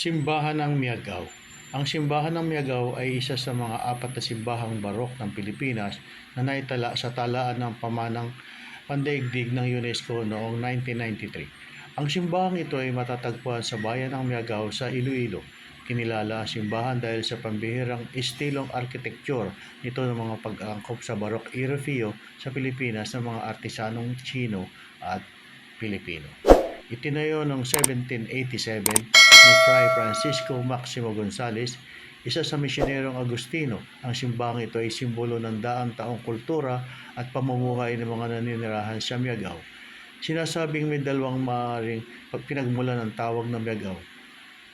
Simbahan ng Miagaw Ang simbahan ng Miagaw ay isa sa mga apat na simbahang barok ng Pilipinas na naitala sa talaan ng pamanang pandaigdig ng UNESCO noong 1993. Ang simbahang ito ay matatagpuan sa bayan ng Miagaw sa Iloilo. Kinilala ang simbahan dahil sa pambihirang estilong arkitekture nito ng mga pag-angkop sa Baroque Europeo sa Pilipinas ng mga artisanong Chino at Pilipino. Itinayo noong 1787 ni Fray Francisco Maximo Gonzales, isa sa misyonerong Agustino. Ang simbahang ito ay simbolo ng daang taong kultura at pamumuhay ng mga naninirahan sa Miagaw. Sinasabing may dalawang maaaring pinagmula ng tawag ng Miagaw.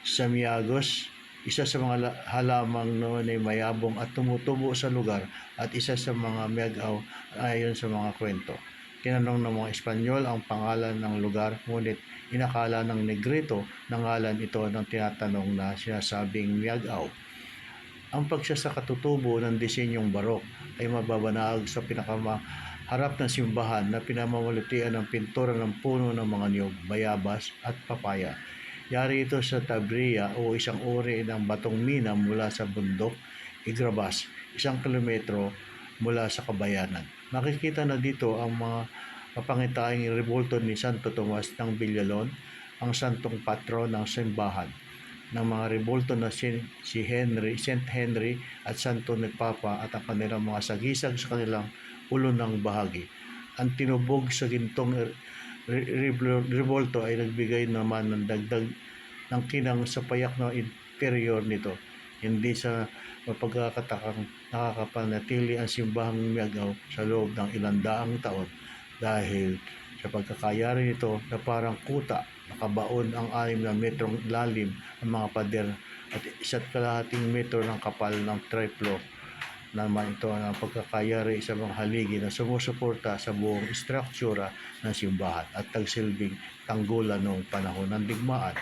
Sa Miagos, isa sa mga la- halamang noon ay mayabong at tumutubo sa lugar at isa sa mga Miagaw ayon sa mga kwento. Tinanong ng mga Espanyol ang pangalan ng lugar, ngunit inakala ng Negrito na ngalan ito ng tinatanong na sinasabing Miagaw. Ang pagsasakatutubo ng disenyong barok ay mababanaag sa pinakamaharap ng simbahan na pinamamulitian ng pintura ng puno ng mga niyog, bayabas at papaya. Yari ito sa Tabria o isang uri ng batong mina mula sa bundok, Igrabas, isang kilometro mula sa kabayanan. Makikita na dito ang mga mapangitaing revolto ni Santo Tomas ng Villalon, ang santong patron ng simbahan ng mga revolto na si, si Henry, St. Henry at Santo Nagpapa at ang kanilang mga sagisag sa kanilang ulo ng bahagi. Ang tinubog sa gintong re- re- revolto ay nagbigay naman ng dagdag ng kinang sa payak na interior nito. Hindi sa mapagkakatakang nakakapanatili ang simbahang Miagaw sa loob ng ilang daang taon dahil sa pagkakayari nito na parang kuta nakabaon ang anim na metrong lalim ang mga pader at isa't kalahating metro ng kapal ng triplo naman ito ang pagkakayari sa mga haligi na sumusuporta sa buong struktura ng simbahan at tagsilbing tanggulan noong panahon ng digmaan.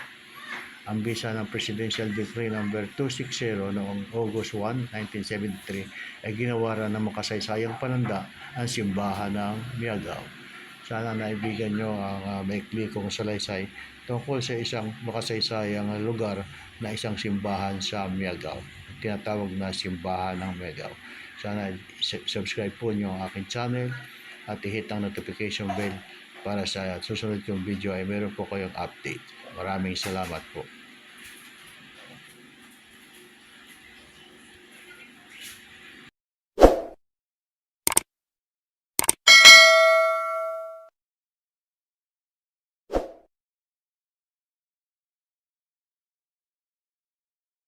Ang bisa ng Presidential Decree No. 260 noong August 1, 1973 ay ginawaran ng makasaysayang pananda ang simbahan ng Miagaw. Sana naibigan nyo ang uh, maikli kong salaysay tungkol sa isang makasaysayang lugar na isang simbahan sa Miagaw. Tinatawag na simbahan ng Miagaw. Sana subscribe po nyo ang aking channel at i-hit ang notification bell para sa susunod kong video ay meron po kayong update. Maraming salamat po.